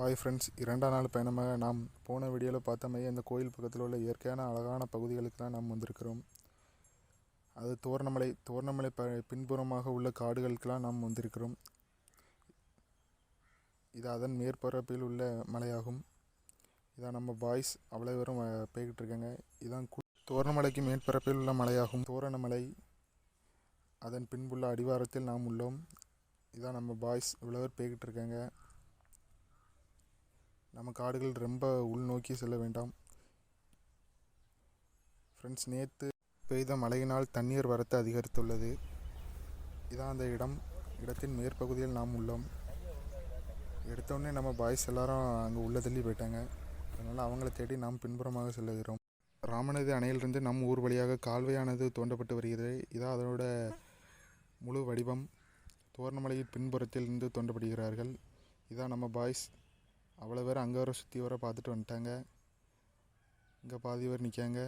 Hi friends இரண்டாம் நாள் பயணமாக நாம் போன வீடியோவில் பார்த்த மாதிரி அந்த கோயில் பக்கத்தில் உள்ள இயற்கையான அழகான பகுதிகளுக்கெல்லாம் நாம் வந்திருக்கிறோம். அது தோரணமலை தோரணமலை ப பின்புறமாக உள்ள காடுகளுக்கெல்லாம் நாம் வந்திருக்கிறோம். இது அதன் மேற்பரப்பில் உள்ள மலையாகும். இதான் நம்ம பாய்ஸ் அவ்வளோ பேரும் போய்கிட்டு இருக்காங்க. இதான் கு தோரணமலைக்கு மேற்பரப்பில் உள்ள மலையாகும். தோரணமலை அதன் பின்புள்ள அடிவாரத்தில் நாம் உள்ளோம். இதான் நம்ம பாய்ஸ் இவ்வளோ பேர் போய்கிட்டு இருக்காங்க. நம்ம காடுகள் ரொம்ப உள்நோக்கி செல்ல வேண்டாம். ஃப்ரெண்ட்ஸ் நேற்று பெய்த மழையினால் தண்ணீர் வரத்து அதிகரித்துள்ளது. இதான் அந்த இடம். இடத்தின் மேற்பகுதியில் நாம் உள்ளோம். எடுத்தோடனே நம்ம பாய்ஸ் எல்லாரும் அங்கே உள்ள தள்ளி போயிட்டாங்க. அதனால் அவங்கள தேடி நாம் பின்புறமாக செல்லுகிறோம். ராமநதி அணையிலிருந்து நம் ஊர் வழியாக கால்வையானது தோண்டப்பட்டு வருகிறது. இதான் அதனோட முழு வடிவம். தோரணமலையின் பின்புறத்தில் இருந்து தோண்டப்படுகிறார்கள். இதான் நம்ம பாய்ஸ் அவ்வளோ பேர் அங்கே வர சுற்றி வர பார்த்துட்டு வந்துட்டாங்க. இங்கே பாதி பேர் நிற்காங்க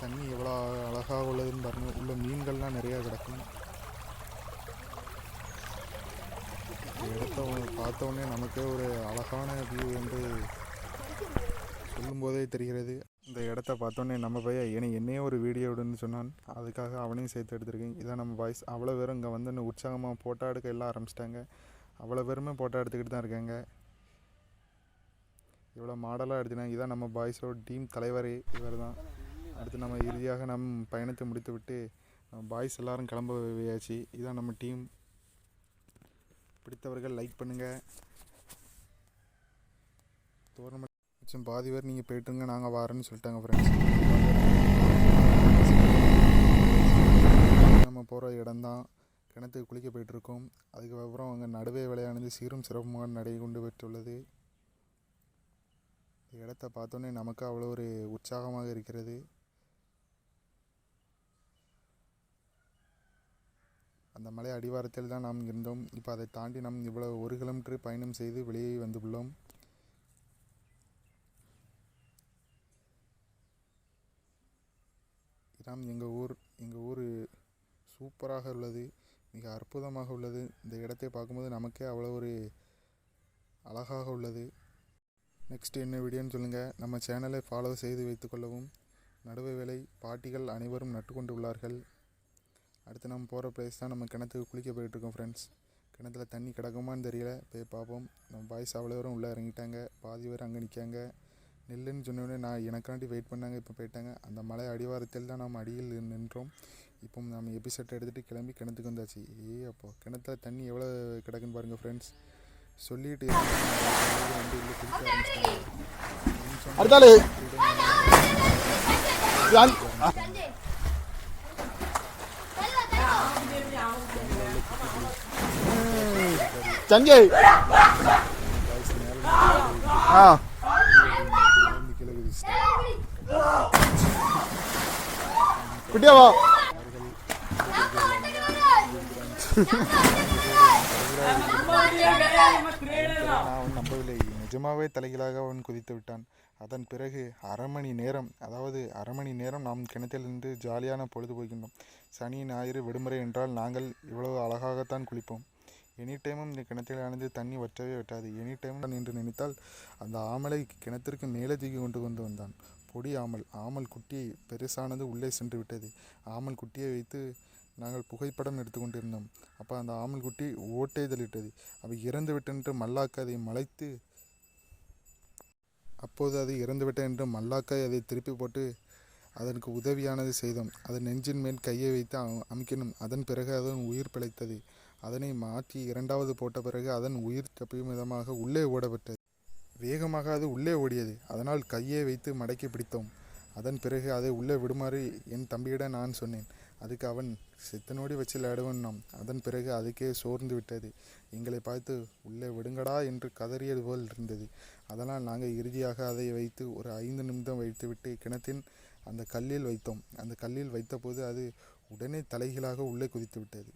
தண்ணி எவ்வளோ அழகாக உள்ளதுன்னு பாருங்கள் உள்ள மீன்கள்லாம் நிறையா கிடக்கும். இந்த இடத்த பார்த்தோன்னே நமக்கே ஒரு அழகான வியூ வந்து சொல்லும்போதே தெரிகிறது. இந்த இடத்த பார்த்தோன்னே நம்ம பையன் என்னை என்னையே ஒரு வீடியோ எடுன்னு சொன்னான். அதுக்காக அவனையும் சேர்த்து எடுத்திருக்கேன். இதான் நம்ம பாய்ஸ் அவ்வளோ பேரும் இங்கே வந்து உற்சாகமாக ஃபோட்டோ எடுக்க எல்லாம் ஆரம்பிச்சிட்டாங்க. அவ்வளோ பேருமே ஃபோட்டோ எடுத்துக்கிட்டு தான் இருக்காங்க. இவ்வளோ மாடலாக எடுத்துனாங்க இதான் நம்ம பாய்ஸோட டீம் தலைவர் இவர் தான் அடுத்து நம்ம இறுதியாக நம் பயணத்தை முடித்து விட்டு நம்ம பாய்ஸ் எல்லோரும் கிளம்ப வையாச்சு இதான் நம்ம டீம் பிடித்தவர்கள் லைக் பண்ணுங்கள் தோரணமலை பாதி பேர் நீங்கள் போய்ட்டுருங்க நாங்கள் வரேன்னு சொல்லிட்டாங்க ஃப்ரெண்ட்ஸ் நம்ம போகிற இடம்தான். கிணத்துக்கு குளிக்க போயிட்டுருக்கோம். அதுக்கப்புறம் அங்கே நடுவே விளையானது சீரும் சிறப்புமாக நடை கொண்டு பெற்றுள்ளது. இந்த இடத்த பார்த்தோன்னே நமக்கு அவ்வளோ ஒரு உற்சாகமாக இருக்கிறது. அந்த மலை அடிவாரத்தில் தான் நாம் இருந்தோம். இப்போ அதை தாண்டி நாம் இவ்வளோ ஒரு கிலோமீட்டர் பயணம் செய்து வெளியே வந்துள்ளோம். இதான் எங்கள் ஊர். எங்கள் ஊர் சூப்பராக உள்ளது. மிக அற்புதமாக உள்ளது. இந்த இடத்தை பார்க்கும்போது நமக்கே அவ்வளோ ஒரு அழகாக உள்ளது. நெக்ஸ்ட் என்ன வீடியோன்னு சொல்லுங்கள் நம்ம சேனலை ஃபாலோ செய்து வைத்துக்கொள்ளவும் நடுவு வேலை பாட்டிகள் அனைவரும் நட்டு கொண்டு உள்ளார்கள் அடுத்து நம்ம போகிற பிளேஸ் தான் நம்ம கிணத்துக்கு குளிக்க போயிட்டுருக்கோம் ஃப்ரெண்ட்ஸ் கிணத்துல தண்ணி கிடக்குமான்னு தெரியல. போய் பார்ப்போம். நம்ம பாய்ஸ் அவ்வளோ தூரம் உள்ளே இறங்கிட்டாங்க. பாதி பேர் அங்கே நிற்காங்க. நெல்லுன்னு சொன்னோடனே நான் எனக்காண்டி வெயிட் பண்ணாங்க. இப்போ போயிட்டாங்க. அந்த மலை அடிவாரத்தில் தான் நாம் அடியில் நின்றோம். இப்போ நம்ம எபிசோட் எடுத்துகிட்டு கிளம்பி கிணத்துக்கு வந்தாச்சு. ஏ அப்போ கிணத்துல தண்ணி எவ்வளோ கிடக்குன்னு பாருங்கள் ஃப்ரெண்ட்ஸ் சொல்லிட்டு அடுத்தாளு சஞ்சய். ஆ. வந்து கீழே குதிச்சிட்டாங்க குட்டியா வா நான் அவன் நம்பவில்லை நிஜமாவே தலைகீழாக அவன் குதித்து விட்டான். அதன் பிறகு அரை மணி நேரம் அதாவது அரை மணி நேரம் நாம் கிணத்திலிருந்து ஜாலியான பொழுது போகின்றோம். சனி ஞாயிறு விடுமுறை என்றால் நாங்கள் இவ்வளவு அழகாகத்தான் குளிப்போம். எனி டைமும் இந்த கிணற்றிலானது தண்ணி வற்றவே விட்டாது எனி டைம் என்று நினைத்தால் அந்த ஆமலை கிணத்திற்கு மேலே தூக்கி கொண்டு கொண்டு வந்தான். பொடி ஆமல் ஆமல் குட்டி பெருசானது உள்ளே சென்று விட்டது. ஆமல் குட்டியை வைத்து நாங்கள் புகைப்படம் எடுத்துக்கொண்டிருந்தோம் அப்போ அந்த ஆமல் குட்டி ஓட்டை தள்ளிட்டது. அவை இறந்து என்று மல்லாக்க அதை மலைத்து அப்போது அது இறந்துவிட்டது என்று மல்லாக்காய் அதை திருப்பி போட்டு அதற்கு உதவியானது செய்தோம். அதன் நெஞ்சின் மேல் கையை வைத்து அமைக்கணும் அதன் பிறகு அதன் உயிர் பிழைத்தது. அதனை மாற்றி இரண்டாவது போட்ட பிறகு அதன் உயிர் தப்பியும் விதமாக உள்ளே ஓடப்பட்டது. வேகமாக அது உள்ளே ஓடியது. அதனால் கையை வைத்து மடக்கி பிடித்தோம். அதன் பிறகு அதை உள்ளே விடுமாறு என் தம்பியிடம் நான் சொன்னேன். அதுக்கு அவன் சித்தனோடி வச்சு விளையாடுவன் அதன் பிறகு அதுக்கே சோர்ந்து விட்டது. எங்களை பார்த்து உள்ளே விடுங்கடா என்று கதறியது போல் இருந்தது. அதனால் நாங்கள் இறுதியாக அதை வைத்து ஒரு ஐந்து நிமிடம் வைத்துவிட்டு கிணத்தின் அந்த கல்லில் வைத்தோம். அந்த கல்லில் வைத்தபோது அது உடனே தலைகீழாக உள்ளே குதித்து விட்டது.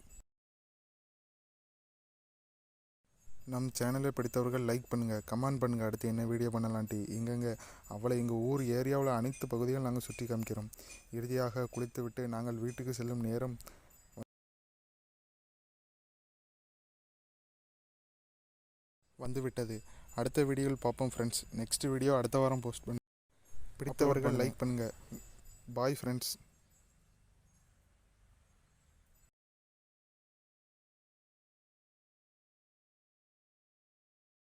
நம் சேனலை படித்தவர்கள் லைக் பண்ணுங்கள் கமெண்ட் பண்ணுங்கள் அடுத்து என்ன வீடியோ பண்ணலான்ட்டு. எங்கெங்கே அவளை எங்கள் ஊர் ஏரியாவில் அனைத்து பகுதிகளும் நாங்கள் சுற்றி காமிக்கிறோம். இறுதியாக குளித்துவிட்டு நாங்கள் வீட்டுக்கு செல்லும் நேரம் வந்துவிட்டது. அடுத்த வீடியோவில் பார்ப்போம் ஃப்ரெண்ட்ஸ் நெக்ஸ்ட் வீடியோ அடுத்த வாரம் போஸ்ட் பண்ண. பிடித்தவர்கள். லைக் பண்ணுங்கள் பாய் ஃப்ரெண்ட்ஸ்